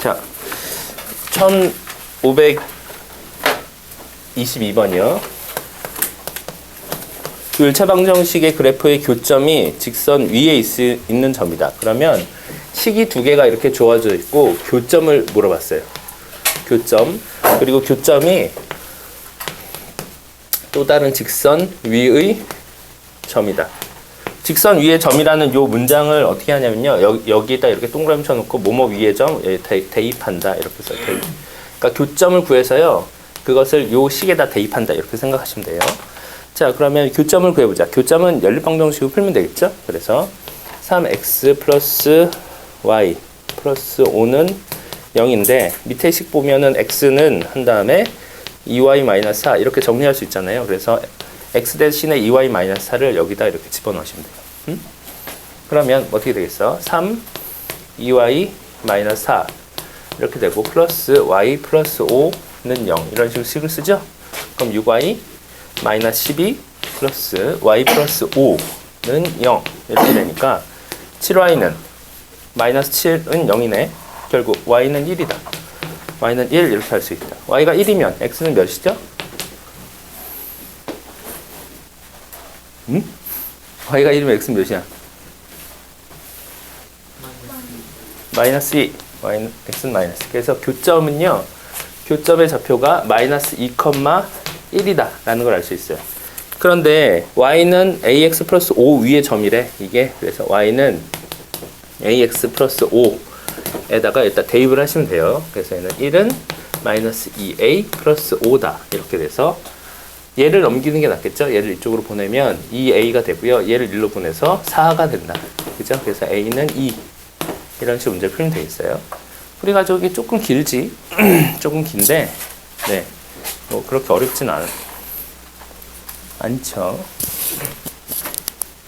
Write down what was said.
자, 1522번이요. 율차 방정식의 그래프의 교점이 직선 위에 있, 있는 점이다. 그러면 식이 두 개가 이렇게 주어져 있고 교점을 물어봤어요. 교점. 그리고 교점이 또 다른 직선 위의 점이다. 직선 위의 점이라는 요 문장을 어떻게 하냐면요. 여, 여기에다 이렇게 동그라미 쳐놓고 뭐뭐 위의 점 예, 대, 대입한다 이렇게 써요. 대입. 그러니까 교점을 구해서요. 그것을 요 식에다 대입한다 이렇게 생각하시면 돼요. 자 그러면 교점을 구해보자. 교점은 연립방정식으로 풀면 되겠죠. 그래서 3x 플러스 y 플러스 5는 0인데 밑에 식 보면은 x는 한 다음에 2y 마이너스 4 이렇게 정리할 수 있잖아요. 그래서 x 대신에 2y 마이너스 4를 여기다 이렇게 집어넣으시면 돼요. 음? 그러면 어떻게 되겠어? 3 2y 마이너스 4 이렇게 되고 플러스 y 플러스 5는 0 이런 식으로 식을 쓰죠? 그럼 6y 마이너스 12 플러스 y 플러스 5는 0 이렇게 되니까 7y는 마이너스 7은 0이네. 결국 y는 1이다. y는 1 이렇게 할 수 있다. y가 1이면 x는 몇이죠? 음? Y가 1이면 x는 몇이야? 마이너스 2. y는 x는 마이너스. 그래서 교점은요. 교점의 좌표가 마이너스 2,1이다 라는 걸 알 수 있어요. 그런데 y는 ax 플러스 5 위의 점이래. 이게 그래서 y는 ax 플러스 5에다가 일단 대입을 하시면 돼요. 그래서 얘는 1은 마이너스 2a 플러스 5다. 이렇게 돼서 얘를 넘기는 게 낫겠죠? 얘를 이쪽으로 보내면 2a가 되고요. 얘를 1로 보내서 4가 된다. 그죠? 그래서 a는 2. 이런 식으로 문제를 풀면 되겠어요. 풀이 가족이 조금 길지. 조금 긴데, 네. 뭐 그렇게 어렵진 않, 않죠.